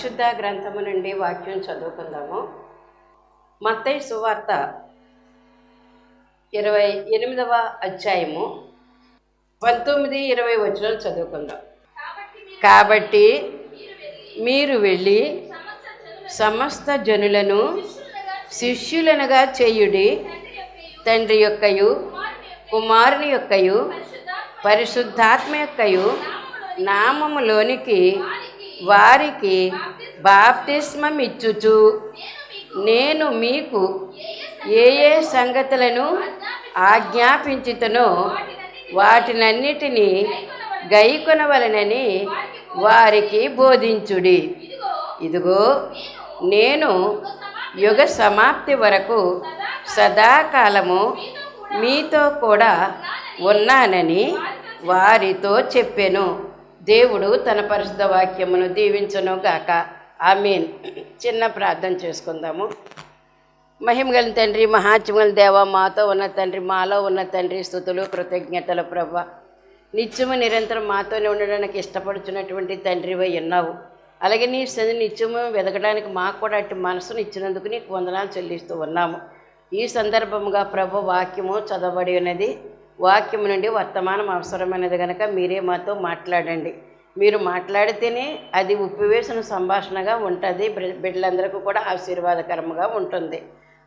పరిశుద్ధ గ్రంథము నుండి వాక్యం చదువుకుందాము. మత్తయ్య సువార్త ఇరవై ఎనిమిదవ అధ్యాయము పంతొమ్మిది ఇరవై వచనాలు చదువుకుందాం. కాబట్టి మీరు వెళ్ళి సమస్త జనులను శిష్యులనుగా చేయుడి తండ్రి యొక్కయు కుమారుని యొక్కయు పరిశుద్ధాత్మ యొక్కయు నామములోనికి వారికి బాప్తిస్మమిచ్చుచు. నేను మీకు ఏ ఏ సంగతులను ఆజ్ఞాపించుతనో వాటినన్నిటినీ గైకొనవలనని వారికి బోధించుడి. ఇదిగో నేను యుగ సమాప్తి వరకు సదాకాలము మీతో కూడా ఉన్నానని వారితో చెప్పెను. దేవుడు తన పరిశుద్ధ వాక్యమును దీవించును గాక. ఆమీన్. చిన్న ప్రార్థన చేసుకుందాము. మహిమగల తండ్రి మహాత్మల దేవ మాతో ఉన్న తండ్రి మాలో ఉన్న తండ్రి స్థుతులు కృతజ్ఞతలు ప్రభ. నిత్యము నిరంతరం మాతోనే ఉండడానికి ఇష్టపడుచున్నటువంటి తండ్రివై ఉన్నావు. అలాగే నీ సంధి నిత్యము వెదకడానికి మాకు కూడా అట్టి మనసును ఇచ్చినందుకు నీకు వందనాలు చెల్లిస్తూ ఉన్నాము. ఈ సందర్భముగా ప్రభు వాక్యము చదవబడి ఉన్నది. వాక్యం నుండి వర్తమానం అవసరమైనది కనుక మీరే మాతో మాట్లాడండి. మీరు మాట్లాడితేనే అది ఉప్పివేసిన సంభాషణగా ఉంటుంది. బిడ్డలందరికీ కూడా ఆశీర్వాదకరంగా ఉంటుంది.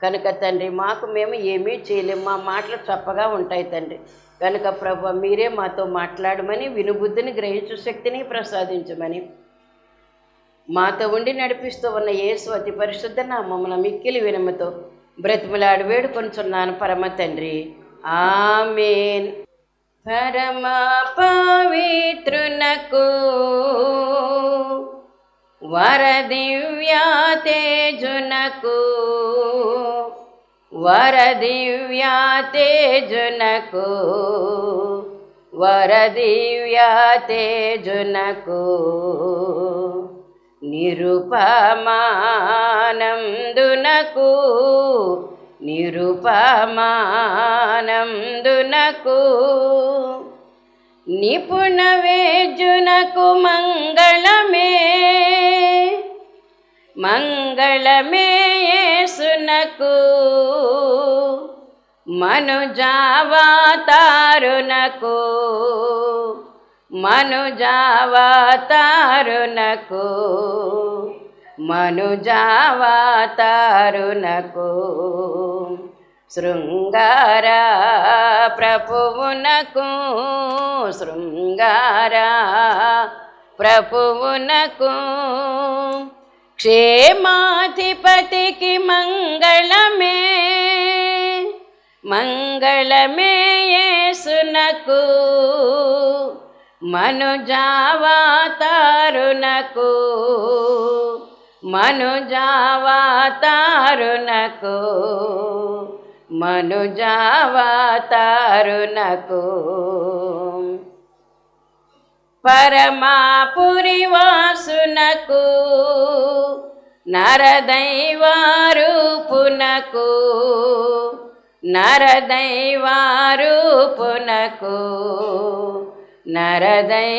కనుక తండ్రి మాకు మేము ఏమీ చేయలేము మా మాటలు చప్పగా ఉంటాయి తండ్రి. కనుక ప్రభు మీరే మాతో మాట్లాడమని వినుబుద్ధిని గ్రహించు శక్తిని ప్రసాదించమని. మాతో ఉండి నడిపిస్తూ ఉన్న యేసు అతి పరిశుద్ధ నామమున మిక్కిలి వినముతో బ్రతిమలాడి వేడుకొంచున్నాను పరమ తండ్రి. ఆమెన్. పరమా పవిత్రునకు వరదివ్యా తేజునకు వరదివ్యా తేజునకు వరదివ్యా తేజునకు నిరుపమానందునకు నిరుపమానందునకు నిపుణ వేజునకు మంగళమే మంగళమే యేసునకు మనుజావాతారునకు మనుజావాతారునకు. మనుజావాతారునకు శృంగార ప్రభువునకు శృంగార ప్రభువునకు క్షేమాధిపతికి మంగళమే మంగళమే యేసునకు మనుజావాతారునకు మనుజావాతారునకు మనుజావాతారునకు. పరమాపురివాసునకు నరదైవారూపునకు నరదైవారూపునకు నరదైవారూపునకు.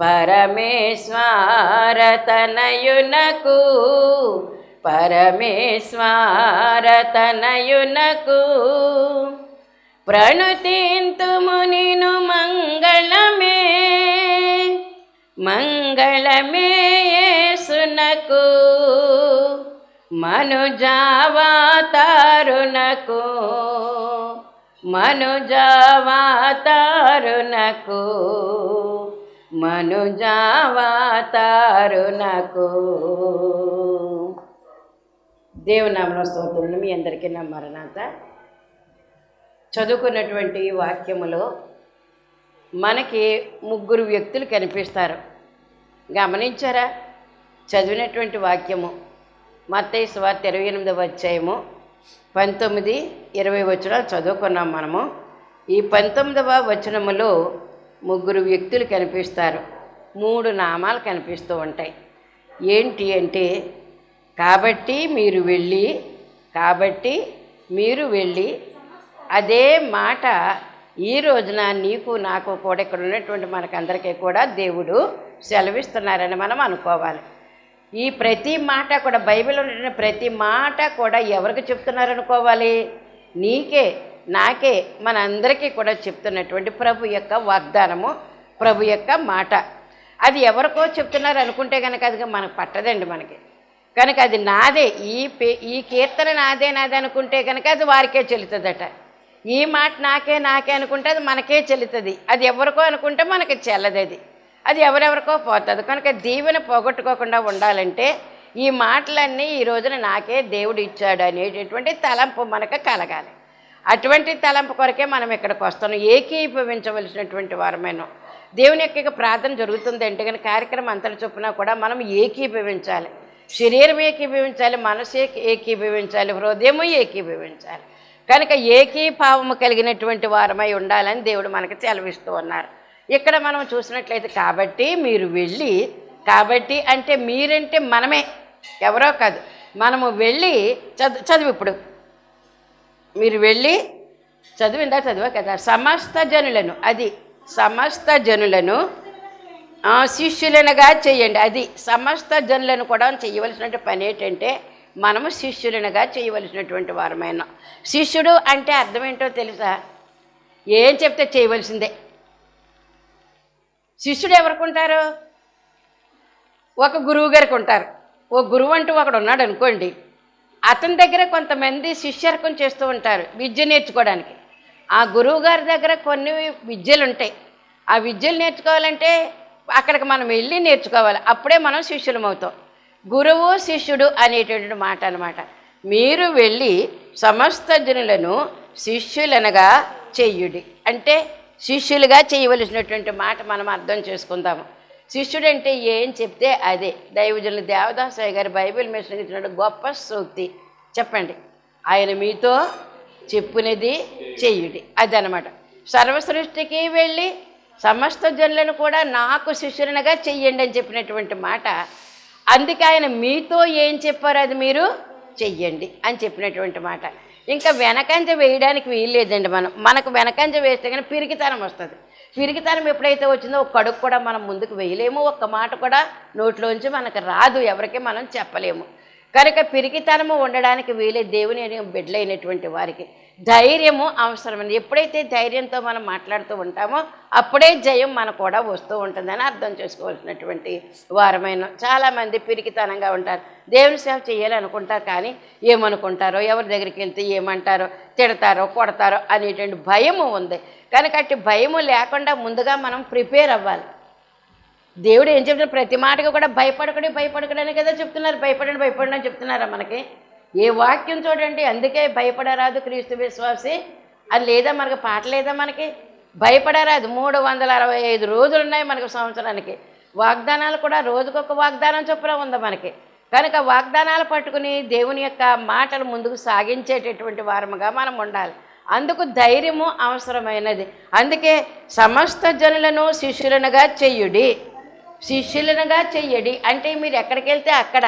పరమేశ్వరతనయునకు పరమేశ్వరతనయునకు ప్రణుతింతుము నిను మంగళమే మంగళమే యేసునకు మనుజావాతారునకు మనుజావాతారునకు మనుజావాతారునకు దేవునామన స్తోత్రులు మీ అందరికీ నా మరణాత. చదువుకున్నటువంటి వాక్యములో మనకి ముగ్గురు వ్యక్తులు కనిపిస్తారు. గమనించారా? చదివినటువంటి వాక్యము మత్తయ్య స్వార్త ఇరవై ఎనిమిదవ అధ్యాయము పంతొమ్మిది ఇరవై వచనాలు చదువుకున్నాం మనము. ఈ పంతొమ్మిదవ వచనములో ముగ్గురు వ్యక్తులు కనిపిస్తారు. మూడు నామాలు కనిపిస్తూ ఉంటాయి. ఏంటి అంటే కాబట్టి మీరు వెళ్ళి కాబట్టి మీరు వెళ్ళి అదే మాట ఈ రోజున నీకు నాకు కూడా ఇక్కడ ఉన్నటువంటి మనకందరికీ కూడా దేవుడు సెలవిస్తున్నారని మనం అనుకోవాలి. ఈ ప్రతి మాట కూడా బైబిల్ ఉన్న ప్రతి మాట కూడా ఎవరికి చెప్తున్నారనుకోవాలి? నీకే. నాకే మనందరికీ కూడా చెప్తున్నటువంటి ప్రభు యొక్క వాగ్దానము ప్రభు యొక్క మాట. అది ఎవరికో చెప్తున్నారు అనుకుంటే కనుక అది మనకు పట్టదండి మనకి. కనుక అది నాదే ఈ పే ఈ కీర్తన నాదే నాదే అనుకుంటే కనుక అది వారికే చెల్లుతుందట. ఈ మాట నాకే నాకే అనుకుంటే అది మనకే చెల్లుతుంది. అది ఎవరికో అనుకుంటే మనకి చెల్లదు అది. అది ఎవరెవరికో పోతుంది. కనుక దీవెన పోగొట్టుకోకుండా ఉండాలంటే ఈ మాటలన్నీ ఈ రోజున నాకే దేవుడు ఇచ్చాడు అనేటటువంటి తలంపు మనకు కలగాలి. అటువంటి తలంపు కొరకే మనం ఇక్కడికి వస్తున్నాం. ఏకీభవించవలసినటువంటి వారమేను. దేవుని యొక్క ప్రార్థన జరుగుతుంది అంటే కానీ కార్యక్రమం అంతటి చొప్పున కూడా మనం ఏకీభవించాలి. శరీరం ఏకీభవించాలి మనసు ఏకీభవించాలి హృదయము ఏకీభవించాలి. కనుక ఏకీభావము కలిగినటువంటి వారమై ఉండాలని దేవుడు మనకు సెలవిస్తూ ఉన్నారు. ఇక్కడ మనం చూసినట్లయితే కాబట్టి మీరు వెళ్ళి కాబట్టి అంటే మీరంటే మనమే ఎవరో కాదు. మనము వెళ్ళి చదువు చదువు ఇప్పుడు. మీరు వెళ్ళి చదివిందా చదివా కదా. సమస్త జనులను అది సమస్త జనులను శిష్యులనగా శిష్యులనుగా చేయండి. అది సమస్త జనులను కూడా చేయవలసినటువంటి పని ఏంటంటే మనము శిష్యులనుగా చేయవలసినటువంటి వారమైన. శిష్యుడు అంటే అర్థం ఏంటో తెలుసా? ఏం చెప్తే చేయవలసిందే. శిష్యుడు ఎవరికి ఉంటారు? ఒక గురువు గారికి ఉంటారు. ఓ గురువు అంటూ ఒకడు ఉన్నాడు అనుకోండి అతని దగ్గర కొంతమంది శిష్యర్కం చేస్తూ ఉంటారు విద్య నేర్చుకోవడానికి. ఆ గురువు గారి దగ్గర కొన్ని విద్యలు ఉంటాయి. ఆ విద్యలు నేర్చుకోవాలంటే అక్కడికి మనం వెళ్ళి నేర్చుకోవాలి. అప్పుడే మనం శిష్యులం అవుతాం. గురువు శిష్యుడు అనేటటువంటి మాట అనమాట మీరు వెళ్ళి సమస్త జనులను శిష్యులనగా చెయ్యుడి అంటే శిష్యులుగా చేయవలసినటువంటి మాట మనం అర్థం చేసుకుందాము. శిష్యుడు అంటే ఏం చెప్తే అదే. దైవజులు దేవదాసాయి గారి బైబిల్ మిషన్ ఇచ్చినట్టు గొప్ప సూక్తి. చెప్పండి. ఆయన మీతో చెప్పునది చెయ్యుడి అదనమాట సర్వసృష్టికి వెళ్ళి సమస్త జనులను కూడా నాకు శిష్యునిగా చెయ్యండి అని చెప్పినటువంటి మాట. అందుకే ఆయన మీతో ఏం చెప్పారో అది మీరు చెయ్యండి అని చెప్పినటువంటి మాట. ఇంకా వెనకంజ వేయడానికి వీల్లేదండి మనం. మనకు వెనకంజ వేస్తే కానీ పిరికితనం వస్తుంది. పిరికితనం ఎప్పుడైతే వచ్చిందో ఒక కడుపు కూడా మనం ముందుకు వేయలేము. ఒక్క మాట కూడా నోట్లోంచి మనకు రాదు. ఎవరికి మనం చెప్పలేము. కనుక పిరికితనము ఉండడానికి వీలే దేవుని బిడ్డలైనటువంటి వారికి ధైర్యము అవసరమైనది ఎప్పుడైతే ధైర్యంతో మనం మాట్లాడుతూ ఉంటామో అప్పుడే జయం మనకు కూడా వస్తూ ఉంటుందని అర్థం చేసుకోవాల్సినటువంటి వారమైన చాలామంది పిరికితనంగా ఉంటారు. దేవుని సేవ చేయాలనుకుంటారు కానీ ఏమనుకుంటారో ఎవరి దగ్గరికి వెళ్తే ఏమంటారో తిడతారో కొడతారో అనేటువంటి భయము ఉంది. కనుక అట్టి భయము లేకుండా ముందుగా మనం ప్రిపేర్ అవ్వాలి. దేవుడు ఏం చెప్తున్నారు ప్రతి మాటకు కూడా భయపడకడే భయపడకడనే కదా చెప్తున్నారు. భయపడండి భయపడండి అని చెప్తున్నారా మనకి? ఏ వాక్యం చూడండి అందుకే భయపడరాదు క్రీస్తు విశ్వాసి. అది లేదా మనకు పాట లేదా మనకి? భయపడరాదు. మూడు వందల అరవై ఐదు రోజులు ఉన్నాయి మనకు సంవత్సరానికి. వాగ్దానాలు కూడా రోజుకొక వాగ్దానం చొప్పున ఉంది మనకి. కనుక వాగ్దానాలు పట్టుకుని దేవుని యొక్క మాటలు ముందుకు సాగించేటటువంటి వారముగా మనం ఉండాలి. అందుకు ధైర్యము అవసరమైనది. అందుకే సమస్త జనులను శిష్యులనుగా చెయ్యుడి శిష్యులనుగా చెయ్యడి అంటే మీరు ఎక్కడికి వెళ్తే అక్కడ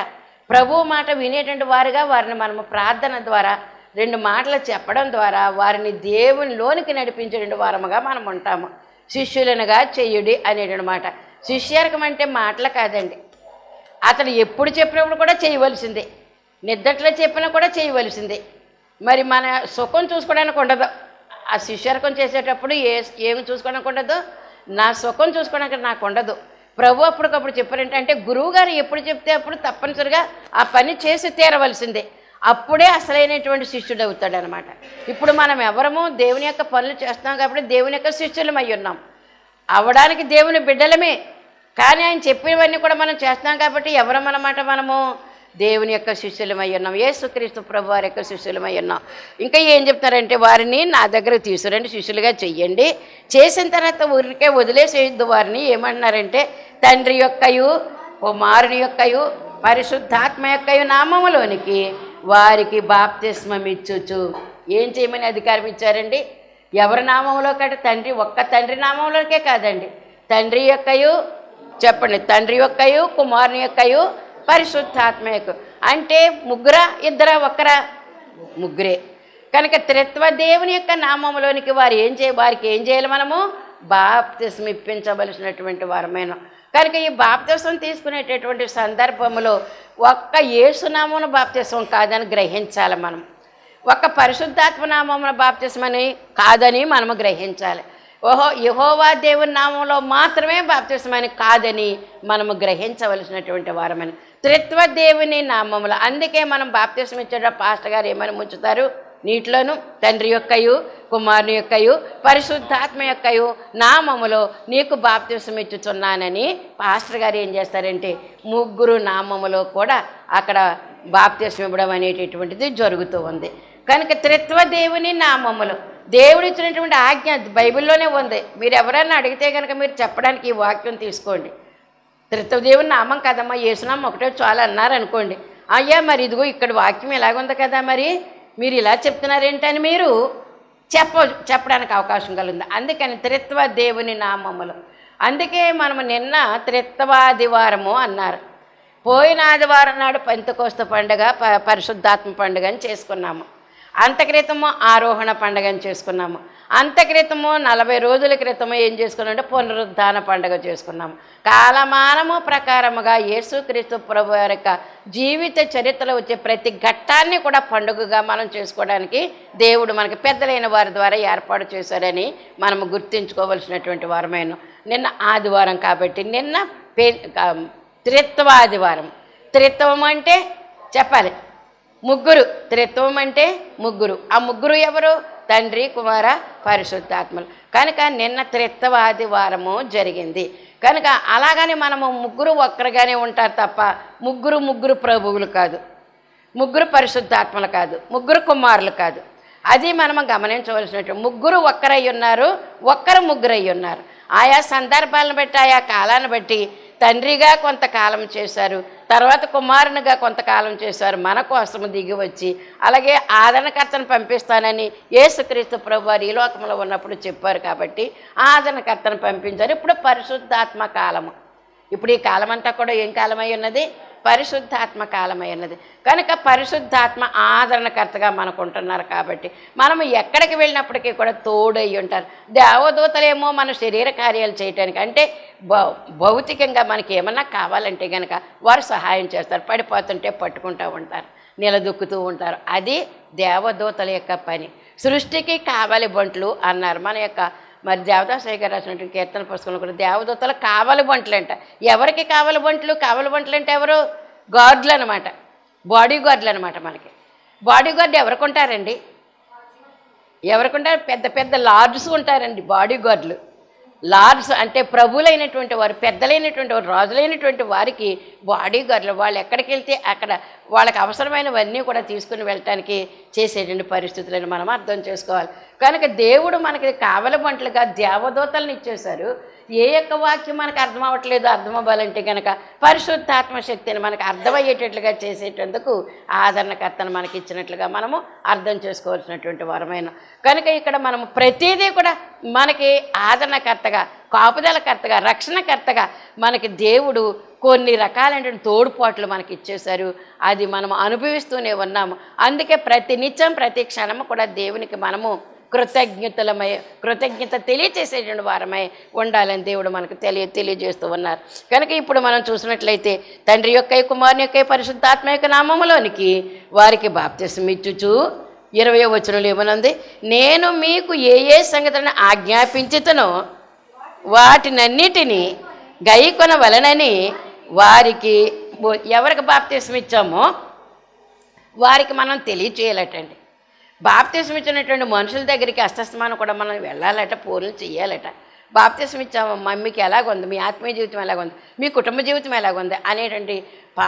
ప్రభు మాట వినేటువంటి వారుగా వారిని మనము ప్రార్థన ద్వారా రెండు మాటలు చెప్పడం ద్వారా వారిని దేవునిలోనికి నడిపించేటువంటి వారముగా మనం ఉంటాము. శిష్యులనుగా చెయ్యుడి అనేటువంటి మాట. శిష్యరకం అంటే మాటలు కాదండి. అతను ఎప్పుడు చెప్పినప్పుడు కూడా చేయవలసిందే. నిద్దట్లో చెప్పినా కూడా చేయవలసిందే. మరి మన సుఖం చూసుకోవడానికి ఉండదు. ఆ శిష్యరకం చేసేటప్పుడు ఏ ఏమి చూసుకోవడానికి ఉండదు? నా సుఖం చూసుకోవడానికి నాకు ఉండదు. ప్రభు అప్పటికప్పుడు చెప్పారంటే అంటే గురువు గారు ఎప్పుడు చెప్తే అప్పుడు తప్పనిసరిగా ఆ పని చేసి తీరవలసిందే. అప్పుడే అసలైనటువంటి శిష్యుడు అవుతాడు అనమాట ఇప్పుడు మనం ఎవరము దేవుని యొక్క పనులు చేస్తాం కాబట్టి దేవుని యొక్క శిష్యులమై ఉన్నాం. అవడానికి దేవుని బిడ్డలమే. కానీ ఆయన చెప్పినవన్నీ కూడా మనం చేస్తాం కాబట్టి ఎవరమన్నమాట మనము? దేవుని యొక్క శిష్యులమై ఉన్నాం. యేసుక్రీస్తు ప్రభు వారి యొక్క శిష్యులమై ఉన్నాం. ఇంకా ఏం చెప్తారంటే వారిని నా దగ్గర తీసుకురండి శిష్యులుగా చెయ్యండి. చేసిన తర్వాత ఊరికే వదిలేసేయద్దు వారిని. ఏమన్నారంటే తండ్రి యొక్కయు కుమారుని యొక్కయు పరిశుద్ధాత్మ యొక్కయు నామములోనికి వారికి బాప్తిస్మం ఇచ్చుచు ఏం చేయమని అధికారం ఇచ్చారండి? ఎవరి నామంలో కంటే తండ్రి ఒక్క తండ్రి నామంలోకే కాదండి. తండ్రి యొక్కయు చెప్పండి తండ్రి యొక్కయు కుమారుని యొక్కయు పరిశుద్ధాత్మ యొక్క అంటే ముగ్గురా ఇద్దరా ఒక్కరా? ముగ్గురే. కనుక త్రిత్వ దేవుని యొక్క నామంలోనికి వారు ఏం చేయ వారికి ఏం చేయాలి మనము? బాప్తిసం ఇప్పించవలసినటువంటి వారమైన కనుక ఈ బాప్తీసం తీసుకునేటటువంటి సందర్భంలో ఒక్క ఏసునామమున బాప్తిసం కాదని గ్రహించాలి మనం. ఒక పరిశుద్ధాత్మ నామమున బాప్తిస్మని కాదని మనము గ్రహించాలి. ఓహో యహోవా దేవుని నామంలో మాత్రమే బాప్తిస్మని కాదని మనము గ్రహించవలసినటువంటి వారమని. త్రిత్వ దేవుని నామములో అందుకే మనం బాప్తిస్మ ఇచ్చేట పాస్టర్ గారు ఏమని ముంచుతారు? నీటిలోను తండ్రి యొక్కయు కుమారుని యొక్కయు పరిశుద్ధాత్మ యొక్కయు నామములో నీకు బాప్తిసం ఇచ్చుచున్నానని పాస్టర్ గారు ఏం చేస్తారంటే ముగ్గురు నామములో కూడా అక్కడ బాప్తిసం ఇవ్వడం అనేటటువంటిది జరుగుతూ ఉంది. కనుక త్రిత్వ దేవుని నామములు దేవుడు ఇచ్చినటువంటి ఆజ్ఞ బైబిల్లోనే ఉంది. మీరు ఎవరైనా అడిగితే కనుక మీరు చెప్పడానికి ఈ వాక్యం తీసుకోండి. త్రిత్వదేవుని నామం కదమ్మా యేసునామం ఒకటే చాలు అన్నారు అనుకోండి అయ్యా మరి ఇదిగో ఇక్కడ వాక్యం ఎలాగుంది కదా మరి? మీరు ఇలా చెప్తున్నారేంటని మీరు చెప్ప చెప్పడానికి అవకాశం కలుగుంది అందుకని త్రిత్వ దేవుని నామములు. అందుకే మనము నిన్న త్రిత్వాదివారము అన్నారు. పోయిన ఆదివారం నాడు పంతకోస్త పండుగ ప పరిశుద్ధాత్మ పండుగ అని చేసుకున్నాము. అంతక్రితము ఆరోహణ పండుగను చేసుకున్నాము. అంతక్రితము నలభై రోజుల క్రితము ఏం చేసుకున్నామంటే పునరుద్ధాన పండుగ చేసుకున్నాము. కాలమానము ప్రకారముగా యేసుక్రీస్తు ప్రభు యొక్క జీవిత చరిత్రలో వచ్చే ప్రతి ఘట్టాన్ని కూడా పండుగగా మనం చేసుకోవడానికి దేవుడు మనకి పెద్దలైన వారి ద్వారా ఏర్పాటు చేశారని మనము గుర్తించుకోవలసినటువంటి వారమైన నిన్న ఆదివారం కాబట్టి నిన్న పే త్రిత్వాదివారం. త్రిత్వం అంటే చెప్పాలి. ముగ్గురు. త్రిత్వం అంటే ముగ్గురు. ఆ ముగ్గురు ఎవరు? తండ్రి కుమార పరిశుద్ధాత్మలు. కనుక నిన్న త్రిత్వాదివారము జరిగింది. కనుక అలాగని మనము ముగ్గురు ఒక్కరుగానే ఉంటారు తప్ప ముగ్గురు ముగ్గురు ప్రభువులు కాదు. ముగ్గురు పరిశుద్ధాత్మలు కాదు. ముగ్గురు కుమారులు కాదు. అది మనం గమనించవలసినట్టు. ముగ్గురు ఒక్కరై ఉన్నారు ఒక్కరు ముగ్గురై ఉన్నారు. ఆయా సందర్భాలను బట్టి ఆయా కాలాన్ని బట్టి తండ్రిగా కొంతకాలం చేశారు తర్వాత కుమారునిగా కొంతకాలం చేశారు మన కోసం దిగి వచ్చి అలాగే ఆదరణకర్తను పంపిస్తానని యేసుక్రీస్తు ప్రభు వారు ఈ లోకంలో ఉన్నప్పుడు చెప్పారు కాబట్టి ఆదరణకర్తను పంపించారు. ఇప్పుడు పరిశుద్ధాత్మ కాలము. ఇప్పుడు ఈ కాలం అంతా కూడా ఏం కాలమై ఉన్నది? పరిశుద్ధాత్మ కాలమైనది కనుక పరిశుద్ధాత్మ ఆదరణకర్తగా మనకు ఉంటున్నారు కాబట్టి మనం ఎక్కడికి వెళ్ళినప్పటికీ కూడా తోడై ఉంటారు. దేవదూతలేమో మన శరీర కార్యాలు చేయటానికి అంటే భౌ- భౌతికంగా మనకి ఏమన్నా కావాలంటే కనుక వారు సహాయం చేస్తారు. పడిపోతుంటే పట్టుకుంటూ ఉంటారు. నిలదొక్కుతూ ఉంటారు. అది దేవదూతల యొక్క పని. సృష్టికి కావాలి బంట్లు అన్నారు. మన యొక్క మరి దేవదాసాయి గారు రాసినటువంటి కీర్తన పుస్తకంలో కూడా దేవదూతలు కావలి బంట్లంట. అంట ఎవరికి కావలి బంట్లు? కావలి బంట్లు అంటే ఎవరు? గార్డులు అనమాట బాడీ గార్డులు అనమాట మనకి. బాడీ గార్డ్ ఎవరికి ఉంటారండి ఎవరికి ఉంటారు పెద్ద పెద్ద లార్డ్స్ ఉంటారండి బాడీ గార్డులు లార్డ్స్ అంటే ప్రభులైనటువంటి వారు పెద్దలైనటువంటి వారు రాజులైనటువంటి వారికి బాడీ గార్డులు వాళ్ళు ఎక్కడికి వెళ్తే అక్కడ వాళ్ళకి అవసరమైనవన్నీ కూడా తీసుకుని వెళ్ళటానికి చేసేటువంటి పరిస్థితులను మనం అర్థం చేసుకోవాలి. కనుక దేవుడు మనకి కావలబంట్లుగా దేవదూతలను ఇచ్చేశారు. ఏ యొక్క వాక్యం మనకు అర్థం అవ్వట్లేదు అర్థం అవ్వాలంటే కనుక పరిశుద్ధాత్మ శక్తిని మనకు అర్థమయ్యేటట్లుగా చేసేటందుకు ఆదరణకర్తను మనకి ఇచ్చినట్లుగా మనము అర్థం చేసుకోవాల్సినటువంటి వరమైన. కనుక ఇక్కడ మనము ప్రతిదీ కూడా మనకి ఆదరణకర్తగా కాపుదలకర్తగా రక్షణకర్తగా మనకి దేవుడు కొన్ని రకాలైనటువంటి తోడుపాట్లు మనకి ఇచ్చేశారు అది మనం అనుభవిస్తూనే ఉన్నాము. అందుకే ప్రతి నిత్యం ప్రతి క్షణము కూడా దేవునికి మనము కృతజ్ఞతలమై కృతజ్ఞత తెలియచేసేటువంటి వారమై ఉండాలని దేవుడు మనకు తెలియ తెలియజేస్తూ ఉన్నారు. కనుక ఇప్పుడు మనం చూసినట్లయితే తండ్రి యొక్క కుమారుని యొక్క పరిశుద్ధాత్మ యొక్క నామములోనికి వారికి బాప్తిసం ఇచ్చుచు ఇరవై వచనంలో ఏమనుంది? నేను మీకు ఏ ఏ సంగతులను ఆజ్ఞాపించుతనో వాటినన్నిటినీ గైకొన వలనని వారికి ఎవరికి బాప్తీసం ఇచ్చామో వారికి మనం తెలియచేయాలటండి. బాప్తీసం ఇచ్చినటువంటి మనుషుల దగ్గరికి అస్తస్మానం కూడా మనం వెళ్ళాలట పూర్లు చేయాలట బాప్తీసం ఇచ్చాము మమ్మీకి ఎలాగుంది? మీ ఆత్మీయ జీవితం ఎలాగుంది? మీ కుటుంబ జీవితం ఎలాగుంది? అనేటువంటి పా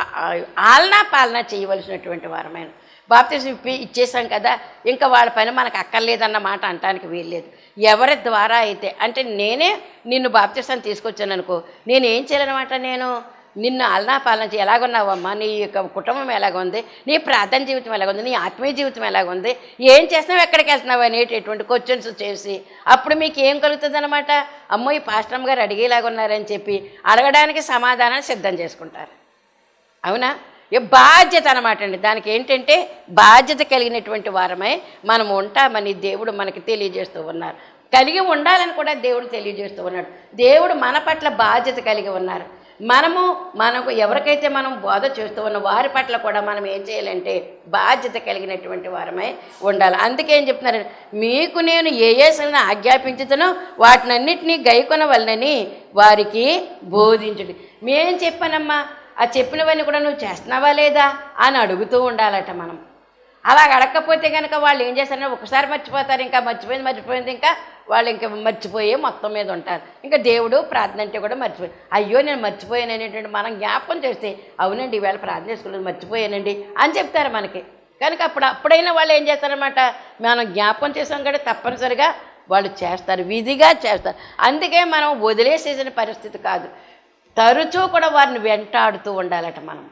ఆలనా పాలన చేయవలసినటువంటి వారమైన. బాప్తీసం ఇప్పి ఇచ్చేసాం కదా ఇంకా వాళ్ళ పని మనకు అక్కర్లేదన్న మాట అనటానికి వీల్లేదు. ఎవరి ద్వారా అయితే అంటే నేనే నిన్ను బాప్తిసం తీసుకొచ్చాను అనుకో నేను ఏం చేయాలన్నమాట నేను? నిన్ను అల్లాపాలన చేయి. ఎలాగున్నావమ్మా? నీ యొక్క కుటుంబం ఎలాగుంది? నీ ప్రార్థన జీవితం ఎలాగుంది? నీ ఆత్మీయ జీవితం ఎలాగుంది? ఏం చేస్తున్నావు? ఎక్కడికి వెళ్తున్నావు? అనేటటువంటి క్వశ్చన్స్ చేసి అప్పుడు మీకు ఏం కలుగుతుంది అనమాట అమ్మో ఈ పాస్టమ్ గారు అడిగేలాగున్నారని చెప్పి అడగడానికి సమాధానం సిద్ధం చేసుకుంటారు. అవునా? బాధ్యత అనమాట అండి. దానికి ఏంటంటే బాధ్యత కలిగినటువంటి వారమై మనం ఉంటామని దేవుడు మనకి తెలియజేస్తూ ఉన్నారు. కలిగి ఉండాలని కూడా దేవుడు తెలియజేస్తూ ఉన్నాడు. దేవుడు మన పట్ల బాధ్యత కలిగి ఉన్నారు. మనము మనకు ఎవరికైతే మనం బోధ చేస్తూ ఉన్న వారి పట్ల కూడా మనం ఏం చేయాలంటే బాధ్యత కలిగినటువంటి వారమై ఉండాలి. అందుకే ఏం చెప్తున్నారు? మీకు నేను ఏ ఏ సరైన ఆజ్ఞాపించుతానో వాటినన్నింటినీ గైకొనవలనని వారికి బోధించండి. మేం చెప్పానమ్మా ఆ చెప్పినవన్నీ కూడా నువ్వు చేస్తున్నావా లేదా అని అడుగుతూ ఉండాలట మనం. అలా అడగకపోతే కనుక వాళ్ళు ఏం చేస్తారంటే ఒకసారి మర్చిపోతారు ఇంకా మర్చిపోయింది మర్చిపోయింది ఇంకా వాళ్ళు ఇంకా మర్చిపోయి మొత్తం మీద ఉంటారు. ఇంకా దేవుడు ప్రార్థన అంటే కూడా మర్చిపోయి అయ్యో నేను మర్చిపోయాను అనేటువంటి మనం జ్ఞాపకం చేస్తే అవునండి ఈవేళ ప్రార్థన చేసుకోలేదు మర్చిపోయానండి అని చెప్తారు మనకి. కనుక అప్పుడు అప్పుడైనా వాళ్ళు ఏం చేస్తారనమాట మనం జ్ఞాపకం చేసాం కూడా తప్పనిసరిగా వాళ్ళు చేస్తారు విధిగా చేస్తారు. అందుకే మనం వదిలేసేసిన పరిస్థితి కాదు. తరచూ కూడా వారిని వెంటాడుతూ ఉండాలట మనం.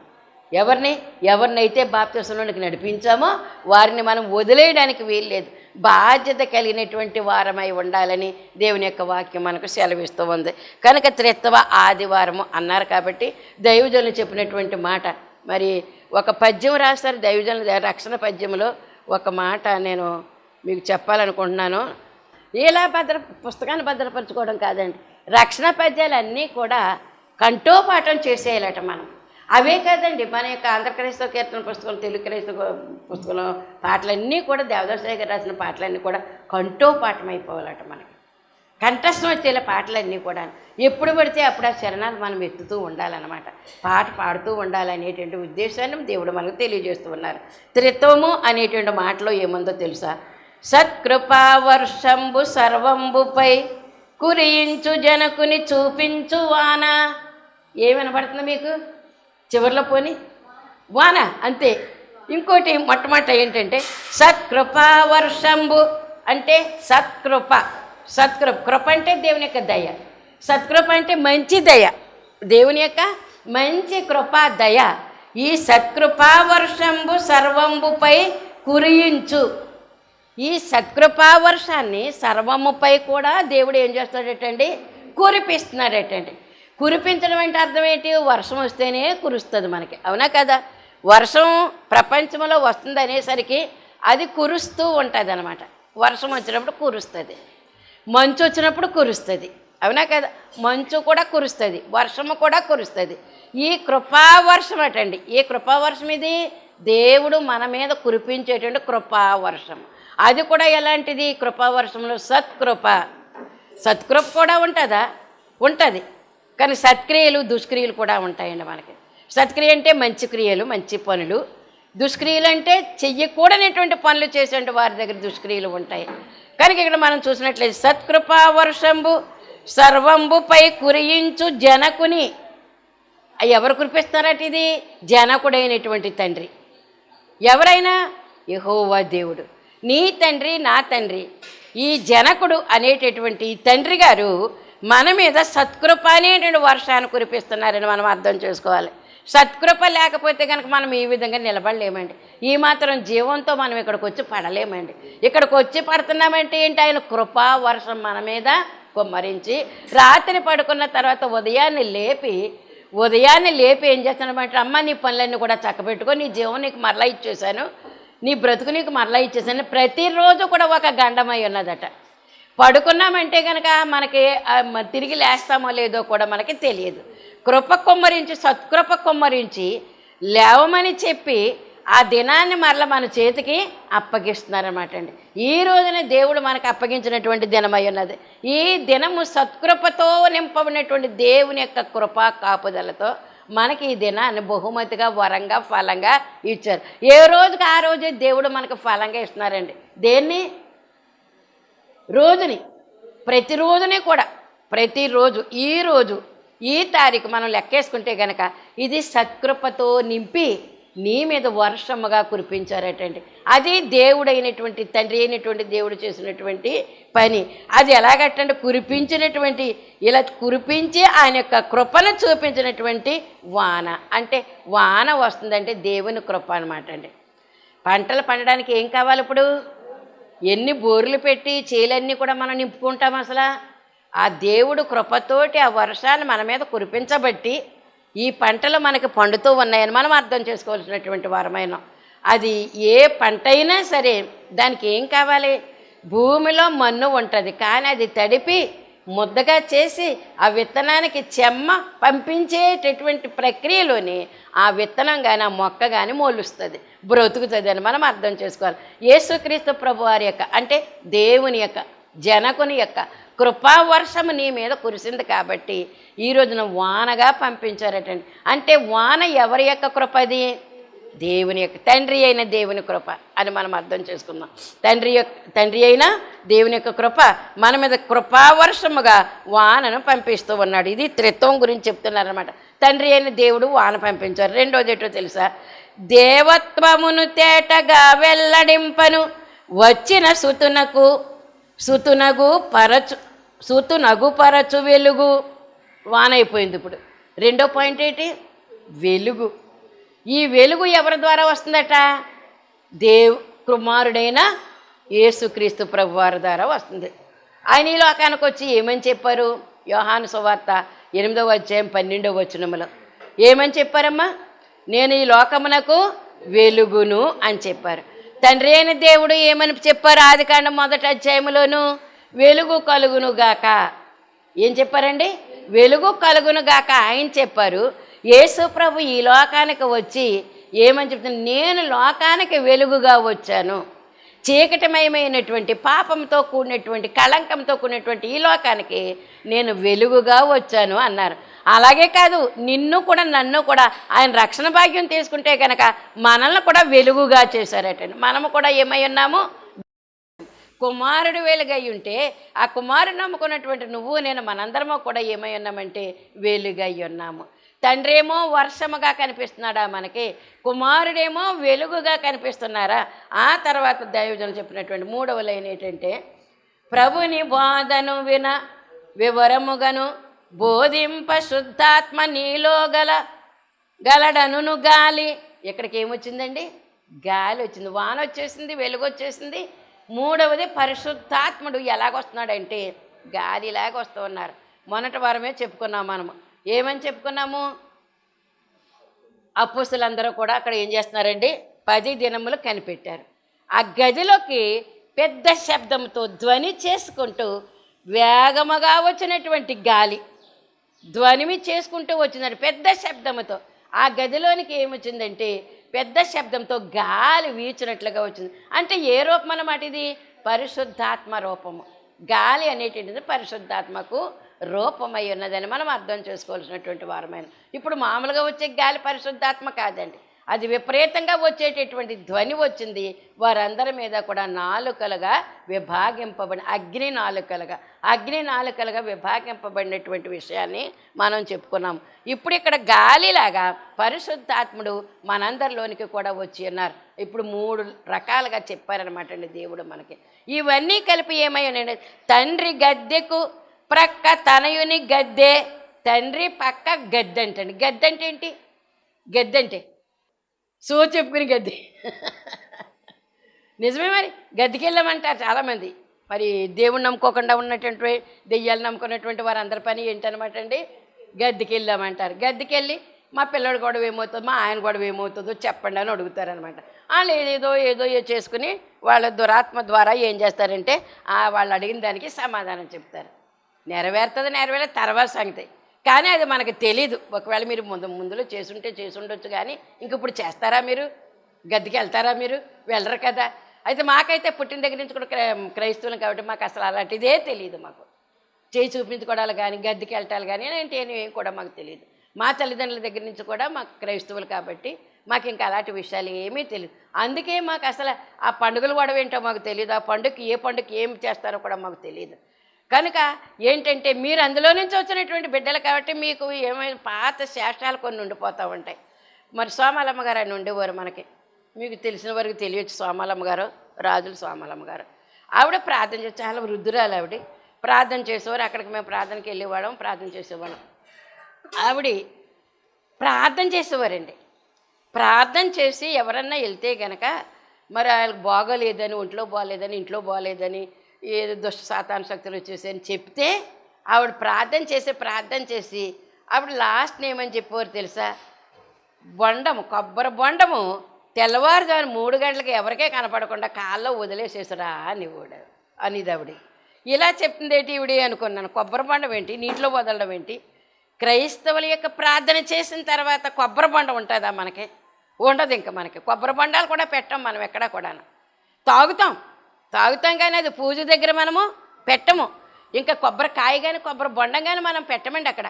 ఎవరిని ఎవరినైతే బాప్తిసంలోనికి నడిపించామో వారిని మనం వదిలేయడానికి వీల్లేదు. బాధ్యత కలిగినటువంటి వారమై ఉండాలని దేవుని యొక్క వాక్యం మనకు సెలవిస్తూ ఉంది. కనుక త్రిత్వ ఆదివారము అన్నారు కాబట్టి దైవజనులు చెప్పినటువంటి మాట. మరి ఒక పద్యం రాస్తారు దైవజనుల రక్షణ పద్యంలో ఒక మాట నేను మీకు చెప్పాలనుకుంటున్నాను. ఇలా భద్ర పుస్తకాన్ని భద్రపరచుకోవడం కాదండి. రక్షణ పద్యాలు అన్నీ కూడా కంఠోపాఠం చేసేయాలట మనం. అవే కాదండి మన యొక్క ఆంధ్ర క్రైస్తవ కీర్తన పుస్తకం తెలుగు క్రైస్తవ పుస్తకంలో పాటలన్నీ కూడా దేవదాసాయి గారు రాసిన పాటలన్నీ కూడా కంఠోపాఠం అయిపోవాలట మనకి. కంఠస్థం వచ్చేలా పాటలన్నీ కూడా ఎప్పుడు పడితే అప్పుడు ఆ చరణాలు మనం ఎత్తుతూ ఉండాలన్నమాట. పాట పాడుతూ ఉండాలనేటువంటి ఉద్దేశాన్ని దేవుడు మనకు తెలియజేస్తూ ఉన్నారు. త్రిత్వము అనేటువంటి మాటలో ఏముందో తెలుసా? సత్కృపా వర్షంబు సర్వంబుపై కురియించు జనకుని చూపించు వాన. ఏం వినబడుతుంది మీకు? చివరిలో పోని. వాన అంతే. ఇంకోటి మొట్టమొదట ఏంటంటే సత్కృప వర్షంబు అంటే సత్కృప. సత్కృప. కృప అంటే దేవుని యొక్క దయ. సత్కృప అంటే మంచి దయ. దేవుని యొక్క మంచి కృప దయ. ఈ సత్కృప వర్షంబు సర్వంబుపై కురియించు. ఈ సత్కృపా వర్షాన్ని సర్వముపై కూడా దేవుడు ఏం చేస్తాడటండి కురిపిస్తున్నాడటండి. కురిపించడం అంటే అర్థం ఏంటి? వర్షం వస్తేనే కురుస్తుంది మనకి. అవునా కదా? వర్షం ప్రపంచంలో వస్తుంది అనేసరికి అది కురుస్తూ ఉంటుంది అనమాట వర్షం వచ్చినప్పుడు కురుస్తుంది. మంచు వచ్చినప్పుడు కురుస్తుంది. అవునా కదా? మంచు కూడా కురుస్తుంది. వర్షము కూడా కురుస్తుంది. ఈ కృపావర్షం అటండి. ఈ కృపావర్షం ఇది? దేవుడు మన మీద కురిపించేటువంటి కృపావర్షం. అది కూడా ఎలాంటిది? కృపావర్షంలో సత్కృప. సత్కృప కూడా ఉంటుందా? ఉంటుంది. కానీ సత్క్రియలు దుష్క్రియలు కూడా ఉంటాయండి మనకి సత్క్రియ అంటే మంచి క్రియలు మంచి పనులు. దుష్క్రియలు అంటే చెయ్యకూడనటువంటి పనులు చేసేటువంటి వారి దగ్గర దుష్క్రియలు ఉంటాయి. కనుక ఇక్కడ మనం చూసినట్లయితే సత్కృపా వర్షంబు సర్వంబుపై కురియించు జనకుని. ఎవరు కురిపిస్తారట ఇది? జనకుడైనటువంటి తండ్రి. ఎవరైనా? యహోవా దేవుడు. నీ తండ్రి నా తండ్రి. ఈ జనకుడు అనేటటువంటి తండ్రి గారు మన మీద సత్కృప అనేటువంటి వర్షాన్ని కురిపిస్తున్నారని మనం అర్థం చేసుకోవాలి. సత్కృప లేకపోతే కనుక మనం ఈ విధంగా నిలబడలేమండి. ఈ మాత్రం జీవంతో మనం ఇక్కడికి వచ్చి పడలేమండి. ఇక్కడికి వచ్చి పడుతున్నామంటే ఏంటి? ఆయన కృపా వర్షం మన మీద కుమ్మరించి రాత్రి పడుకున్న తర్వాత ఉదయాన్నే లేపి ఉదయాన్నే లేపి ఏం చేస్తానంటే అమ్మ నీ పనులన్నీ కూడా చక్కబెట్టుకో నీ జీవం నీకు మరలా ఇచ్చేసాను నీ బ్రతుకు నీకు మరలా ఇచ్చేసాను ప్రతిరోజు కూడా ఒక గండమై ఉన్నదట. పడుకున్నామంటే కనుక మనకి తిరిగి లేస్తామో లేదో కూడా మనకి తెలియదు. కృప కొమ్మరించి సత్కృప కొమ్మరించి లేవమని చెప్పి ఆ దినాన్ని మరల మన చేతికి అప్పగిస్తున్నారన్నమాట అండి. ఈ రోజున దేవుడు మనకు అప్పగించినటువంటి దినమై ఉన్నది. ఈ దినము సత్కృపతో నింపబడినటువంటి దేవుని యొక్క కృప కాపుదలతో మనకి ఈ దినాన్ని బహుమతిగా వరంగా ఫలంగా ఇచ్చారు. ఏ రోజుకి ఆ రోజే దేవుడు మనకు ఫలంగా ఇస్తున్నారండి. దేన్ని? రోజుని ప్రతిరోజుని కూడా ప్రతిరోజు ఈ రోజు ఈ తారీఖు మనం లెక్కేసుకుంటే గనక ఇది సత్కృపతో నింపి నీ మీద వర్షముగా కురిపించారటండి. అది దేవుడైనటువంటి తండ్రి అయినటువంటి దేవుడు చేసినటువంటి పని. అది ఎలాగట్టండి కురిపించినటువంటి ఇలా కురిపించి ఆయన యొక్క కృపను చూపించినటువంటి వాన. అంటే వాన వస్తుందంటే దేవుని కృప అనమాట అండి. పంటలు పండడానికి ఏం కావాలి ఇప్పుడు? ఎన్ని బోర్లు పెట్టి చేలన్నీ కూడా మనం నింపుకుంటాం అసలు? ఆ దేవుడు కృపతోటి ఆ వర్షాన్ని మన మీద కురిపించబట్టి ఈ పంటలు మనకి పండుతూ ఉన్నాయని మనం అర్థం చేసుకోవాల్సినటువంటి వారమైన. అది ఏ పంట అయినా సరే దానికి ఏం కావాలి? భూమిలో మన్ను ఉంటుంది. కానీ అది తడిపి ముద్దగా చేసి ఆ విత్తనానికి చెమ్మ పంపించేటటువంటి ప్రక్రియలోని ఆ విత్తనం కానీ ఆ మొక్క కానీ మొలుస్తుంది. బ్రతుకుతుంది అని మనం అర్థం చేసుకోవాలి. యేసుక్రీస్తు ప్రభు వారి యొక్క అంటే దేవుని యొక్క జనకుని యొక్క కృపావర్షము నీ మీద కురిసింది కాబట్టి ఈ రోజున వానగా పంపించారటండి. అంటే వాన ఎవరి యొక్క కృపది? దేవుని యొక్క తండ్రి అయిన దేవుని కృప అని మనం అర్థం చేసుకుందాం. తండ్రి యొక్క తండ్రి అయిన దేవుని యొక్క కృప మన మీద కృపావర్షముగా వానను పంపిస్తూ ఉన్నాడు. ఇది త్రిత్వం గురించి చెప్తున్నారనమాట తండ్రి అయిన దేవుడు వాన పంపించారు. రెండోది ఏంటో తెలుసా? దేవత్వమును తేటగా వెల్లడింపను. వచ్చిన సుతునకు సుతునగు పరచు సుతునగు పరచు వెలుగు. వాన అయిపోయింది ఇప్పుడు. రెండో పాయింట్ ఏంటి? వెలుగు. ఈ వెలుగు ఎవరి ద్వారా వస్తుందట? దేవ్ కుమారుడైన యేసుక్రీస్తు ప్రభు వారి ద్వారా వస్తుంది. ఆయన ఈ లోకానికి వచ్చి ఏమని చెప్పారు? యోహాను సువార్త ఎనిమిదవ అధ్యాయం పన్నెండవ వచనములో. ఏమని చెప్పారమ్మా? నేను ఈ లోకమునకు వెలుగును అని చెప్పారు. తండ్రి అయిన దేవుడు ఏమని చెప్పారు? ఆదికాండం మొదటి అధ్యాయంలోను వెలుగు కలుగును గాక ఏం చెప్పారండి? వెలుగు కలుగును గాక ఆయన చెప్పారు. యేసు ప్రభు ఈ లోకానికి వచ్చి ఏమని చెప్తున్నా నేను లోకానికి వెలుగుగా వచ్చాను. చీకటిమయమైనటువంటి పాపంతో కూడినటువంటి కళంకంతో కూడినటువంటి ఈ లోకానికి నేను వెలుగుగా వచ్చాను అన్నారు. అలాగే కాదు నిన్ను కూడా నన్ను కూడా ఆయన రక్షణ భాగ్యం తీసుకుంటే కనుక మనల్ని కూడా వెలుగుగా చేశారటండి. మనము కూడా ఏమై ఉన్నాము? కుమారుడు వెలుగై ఉంటే ఆ కుమారుడు నమ్ముకున్నటువంటి నువ్వు నేను మనందరము కూడా ఏమై ఉన్నామంటే వెలుగై ఉన్నాము. తండ్రి ఏమో వర్షముగా కనిపిస్తున్నాడా మనకి కుమారుడేమో వెలుగుగా కనిపిస్తున్నారా? ఆ తర్వాత దైవజనం చెప్పినటువంటి మూడవ లైన్ ఏంటంటే ప్రభుని బాధను విన వివరముగను బోధింప శుద్ధాత్మ నీలో గల గలడనును గాలి. ఇక్కడికి ఏమొచ్చిందండి? గాలి వచ్చింది వాన వచ్చేసింది వెలుగు వచ్చేసింది. మూడవది పరిశుద్ధాత్ముడు ఎలాగొస్తున్నాడంటే గాలిలాగా వస్తూ ఉన్నారు. మొన్నటి వారమే చెప్పుకున్నాం మనము. ఏమని చెప్పుకున్నాము? అప్పుసులందరూ కూడా అక్కడ ఏం చేస్తున్నారండి? పది దినములు కనిపెట్టారు. ఆ గదిలోకి పెద్ద శబ్దంతో ధ్వని చేసుకుంటూ వేగముగా వచ్చినటువంటి గాలి ధ్వనిమి చేసుకుంటూ వచ్చినారు పెద్ద శబ్దముతో. ఆ గదిలోనికి ఏమొచ్చిందంటే పెద్ద శబ్దంతో గాలి వీచినట్లుగా వచ్చింది. అంటే ఏ రూపం అన్నమాట ఇది? పరిశుద్ధాత్మ రూపము. గాలి అనేటువంటిది పరిశుద్ధాత్మకు రూపమై ఉన్నదని మనం అర్థం చేసుకోవాల్సినటువంటి వారమైన. ఇప్పుడు మామూలుగా వచ్చే గాలి పరిశుద్ధాత్మ కాదండి. అది విపరీతంగా వచ్చేటటువంటి ధ్వని వచ్చింది. వారందరి మీద కూడా నాలుకలుగా విభాగింపబడి అగ్ని నాలుకలుగా అగ్ని నాలుకలుగా విభాగింపబడినటువంటి విషయాన్ని మనం చెప్పుకున్నాం. ఇప్పుడు ఇక్కడ గాలిలాగా పరిశుద్ధాత్ముడు మనందరిలోనికి కూడా వచ్చి ఉన్నారు. ఇప్పుడు మూడు రకాలుగా చెప్పారనమాట అండి దేవుడు మనకి. ఇవన్నీ కలిపి ఏమయ్యానండి తండ్రి గద్దెకు ప్రక్క తనయుని గద్దె తండ్రి పక్క గద్దె అంటండి గద్దె అంటే ఏంటి గద్దె అంటే సో చెప్పుకుని గద్దె. నిజమే మరి? గద్దెకి వెళ్ళమంటారు చాలామంది. మరి దేవుని నమ్ముకోకుండా ఉన్నటువంటి దెయ్యాలు నమ్ముకున్నటువంటి వారు అందరి పని ఏంటనమాట అండి? గద్దెకి వెళ్ళామంటారు. గద్దెకి వెళ్ళి మా పిల్లడు గొడవ ఏమవుతుందో మా ఆయన గొడవ ఏమవుతుందో చెప్పండి అని అడుగుతారనమాట వాళ్ళు ఏదేదో ఏదో ఏ చేసుకుని వాళ్ళ దురాత్మ ద్వారా ఏం చేస్తారంటే వాళ్ళు అడిగిన దానికి సమాధానం చెప్తారు. నెరవేరుతుంది నెరవేరే తర్వాత సంగతి. కానీ అది మనకు తెలీదు. ఒకవేళ మీరు ముందు ముందులో చేసుంటే చేసుండొచ్చు కానీ ఇంక ఇప్పుడు చేస్తారా మీరు? గద్దెకి వెళ్తారా మీరు? వెళ్ళరు కదా. అయితే మాకైతే పుట్టిన దగ్గర నుంచి కూడా క్రైస్తవులు కాబట్టి మాకు అసలు అలాంటిదే తెలియదు మాకు. చేయి చూపించుకోవడాలు కానీ గద్దెకి వెళ్ళటాలు కానీ ఏంటి అని ఏం కూడా మాకు తెలియదు మా తల్లిదండ్రుల దగ్గర నుంచి కూడా మాకు క్రైస్తవులు కాబట్టి మాకు ఇంకా అలాంటి విషయాలు ఏమీ తెలియదు అందుకే మాకు అసలు ఆ పండుగలు కూడా ఏంటో మాకు తెలియదు ఆ పండుగకి ఏ పండుగకి ఏం చేస్తారో కూడా మాకు తెలియదు కనుక ఏంటంటే మీరు అందులో నుంచి వచ్చినటువంటి బిడ్డలు కాబట్టి మీకు ఏమైనా పాత శాస్త్రాలు కొన్ని ఉండిపోతూ ఉంటాయి. మరి సోమాలమ్మ గారు అని ఉండేవారు మనకి. మీకు తెలిసిన వరకు తెలియచ్చు సోమాలమ్మ గారు రాజులు సోమాలమ్మ గారు. ఆవిడ ప్రార్థన చేసి చాలా వృద్ధురాలు ఆవిడ. ప్రార్థన చేసేవారు అక్కడికి మేము ప్రార్థనకి వెళ్ళేవాళ్ళం ప్రార్థన చేసేవాళ్ళం. ఆవిడ ప్రార్థన చేసేవారండి. ప్రార్థన చేసి ఎవరన్నా వెళ్తే గనక మరి వాళ్ళకి బాగోలేదని ఒంట్లో బాగోలేదని ఇంట్లో బాగోలేదని ఏదో దుష్ట సాతాన శక్తులు వచ్చేసి అని చెప్తే ఆవిడ ప్రార్థన చేసి ప్రార్థన చేసి ఆవిడ లాస్ట్ ఏమని చెప్పేవారు తెలుసా? బొండము కొబ్బరి బొండము తెల్లవారుజాము మూడు గంటలకి ఎవరికే కనపడకుండా కాల్లో వదిలేసేసరా అనేవాడు అనేది ఆవిడ. ఇలా చెప్తుంది ఏంటి ఈవిడి అనుకున్నాను. కొబ్బరి బొండం ఏంటి? నీటిలో వదలడం ఏంటి? క్రైస్తవుల యొక్క ప్రార్థన చేసిన తర్వాత కొబ్బరి బొండం ఉంటుందా మనకి? ఉండదు ఇంకా మనకి. కొబ్బరి బొండాలు కూడా పెట్టం మనం ఎక్కడా కూడాను. తాగుతాం. తాగుతాం కానీ అది పూజ దగ్గర మనము పెట్టము. ఇంకా కొబ్బరికాయ కానీ కొబ్బరి బొండం కానీ మనం పెట్టమండి అక్కడ.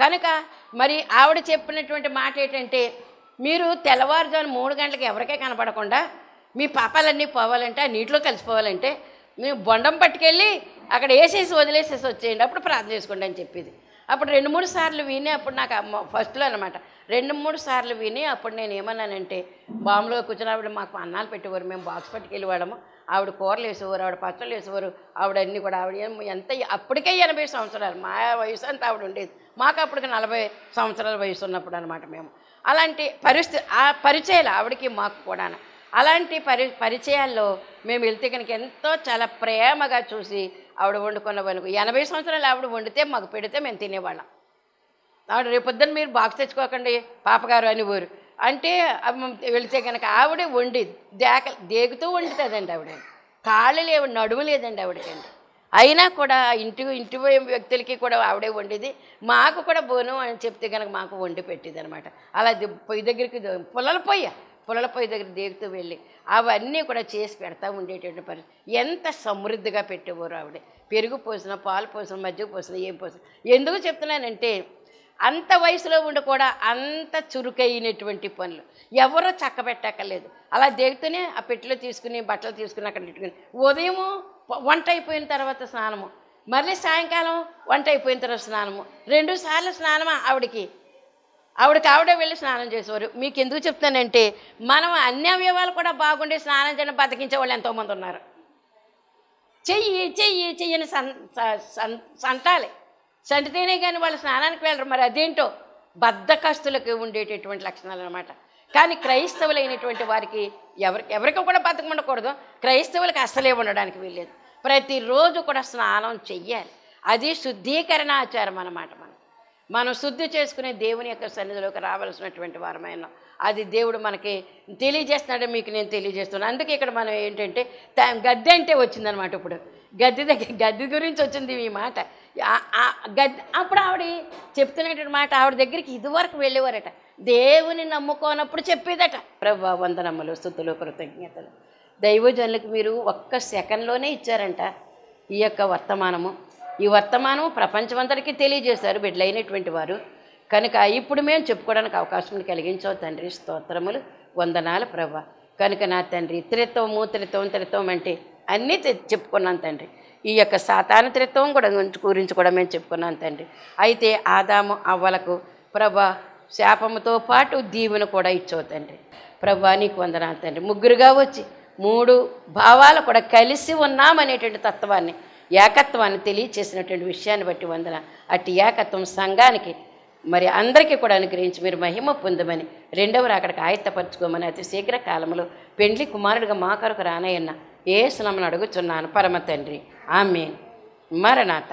కనుక మరి ఆవిడ చెప్పినటువంటి మాట ఏంటంటే మీరు తెల్లవారుజాము మూడు గంటలకు ఎవరికే కనపడకుండా మీ పాపాలన్నీ పోవాలంటే ఆ నీటిలో కలిసిపోవాలంటే మేము బొండం పట్టుకెళ్ళి అక్కడ వేసేసి వదిలేసేసి వచ్చేయండి. అప్పుడు ప్రార్థన చేసుకోండి అని చెప్పేది. అప్పుడు రెండు మూడు సార్లు విని అప్పుడు నాకు అమ్మ- ఫస్ట్లో అనమాట రెండు మూడు సార్లు విని అప్పుడు నేను ఏమన్నానంటే బాంబులో కూర్చున్నప్పుడు మాకు అన్నాలు పెట్టేవారు. మేము బాక్స్ పట్టుకెళ్ళి వాడము ఆవిడ కూరలు వేసేవారు ఆవిడ పచ్చళ్ళు వేసేవారు ఆవిడ అన్నీ కూడా ఆవిడ ఎంత అప్పటికే ఎనభై సంవత్సరాలు. మా వయసు అంతా ఆవిడ ఉండేది. మాకు అప్పటికి నలభై సంవత్సరాల వయసు ఉన్నప్పుడు అనమాట మేము. అలాంటి పరిస్థితి ఆ పరిచయాలు ఆవిడకి మాకు కూడా అలాంటి పరి పరిచయాల్లో మేము వెళ్తే కనుక ఎంతో చాలా ప్రేమగా చూసి ఆవిడ వండుకున్న వనుకు ఎనభై సంవత్సరాలు ఆవిడ వండితే మాకు పెడితే మేము తినేవాళ్ళం. ఆవిడ రేపొద్దున మీరు బాక్స్ తెచ్చుకోకండి పాపగారు అని ఊరు. అంటే వెళితే కనుక ఆవిడే వండి దేక దేగుతూ వండుతుందండి ఆవిడ. కాళ్ళు లేవు నడుము లేదండి ఆవిడకండి. అయినా కూడా ఇంటి ఇంటి వ్యక్తులకి కూడా ఆవిడే వండేది. మాకు కూడా బోను అని చెప్తే కనుక మాకు వండి పెట్టేది అనమాట అలా పొయ్యి దగ్గరికి పొలల పొయ్య పొలల పొయ్యి దగ్గర దేగుతూ వెళ్ళి అవన్నీ కూడా చేసి పెడతా ఉండేటువంటి పరిస్థితి ఎంత సమృద్ధిగా పెట్టేవారు ఆవిడ. పెరుగు పోసిన పాలు పోసిన మజ్జిగ పోసిన ఏం పోసిన. ఎందుకు చెప్తున్నానంటే అంత వయసులో ఉండి కూడా అంత చురుకైనటువంటి పనులు. ఎవరో చక్కబెట్టక్కర్లేదు. అలా దిగుతూనే ఆ పెట్టెలో తీసుకుని బట్టలు తీసుకుని అక్కడ పెట్టుకుని. ఉదయము వంట అయిపోయిన తర్వాత స్నానము. మళ్ళీ సాయంకాలం వంట అయిపోయిన తర్వాత స్నానము. రెండు సార్లు స్నానమా ఆవిడకి? ఆవిడకి ఆవిడే వెళ్ళి స్నానం చేసేవారు. మీకు ఎందుకు చెప్తానంటే మనం అన్ని అవయవాలు కూడా బాగుండి స్నానం చేయడం బతికించే వాళ్ళు ఎంతోమంది ఉన్నారు. చెయ్యి చెయ్యి చెయ్యని సన్ సన్- సంటాలి. సంటితేనే కానీ వాళ్ళు స్నానానికి వెళ్ళరు. మరి అదేంటో? బద్ధకస్తులకు ఉండేటటువంటి లక్షణాలు అనమాట కానీ క్రైస్తవులైనటువంటి వారికి ఎవరికి ఎవరికి కూడా బతకం ఉండకూడదు. క్రైస్తవులకు అస్సలే ఉండడానికి వీల్లేదు. ప్రతిరోజు కూడా స్నానం చెయ్యాలి. అది శుద్ధీకరణ ఆచారం అన్నమాట మనం. మనం శుద్ధి చేసుకునే దేవుని యొక్క సన్నిధిలోకి రావాల్సినటువంటి వారమైన అది దేవుడు మనకి తెలియజేస్తున్నాడు మీకు నేను తెలియజేస్తున్నాను. అందుకే ఇక్కడ మనం ఏంటంటే గద్దె అంటే వచ్చిందనమాట ఇప్పుడు. గద్దె దగ్గర గద్దె గురించి వచ్చింది ఈ మాట. అప్పుడు ఆవిడ చెప్తున్నటువంటి మాట ఆవిడ దగ్గరికి ఇదివరకు వెళ్ళేవారట. దేవుని నమ్ముకోనప్పుడు చెప్పేదట. ప్రభు వందనమ్మలు స్థుతులు కృతజ్ఞతలు. దైవజనులకు మీరు ఒక్క సెకండ్లోనే ఇచ్చారంట ఈ యొక్క వర్తమానము. ఈ వర్తమానం ప్రపంచమంతటికి తెలియజేశారు బిడ్డలైనటువంటి వారు. కనుక ఇప్పుడు మేము చెప్పుకోవడానికి అవకాశం కలిగించావు తండ్రి స్తోత్రములు వందనాలు ప్రభ. కనుక నా తండ్రి త్రిత్వము త్రిత్వం త్రిత్వం అంటే అన్నీ చెప్పుకున్నాను తండ్రి. ఈ యొక్క సాతానత్రిత్వం కూడా గురించి- కూడా మేము చెప్పుకున్నాం తండ్రి. అయితే ఆదాము అవ్వలకు ప్రభా శాపముతో పాటు దీవెన కూడా ఇచ్చావు తండ్రి. ప్రభా నీకు వందనాలు తండ్రి. ముగ్గురుగా వచ్చి మూడు భావాలు కూడా కలిసి ఉన్నామనేటువంటి తత్వాన్ని ఏకత్వాన్ని తెలియచేసినటువంటి విషయాన్ని బట్టి వందన అట్టి ఏకత్వం సంఘానికి మరి అందరికీ కూడా అనుగ్రహించి మీరు మహిమ పొందమని రెండవ అక్కడికి ఆయత్తపరచుకోమని అతి శీఘ్ర కాలంలో పెండ్లి కుమారుడిగా మా కొరకు రానయ్యన్న ఏ స్నామని అడుగుచున్నాను. పరమ తండ్రి. ఆమె మరణాత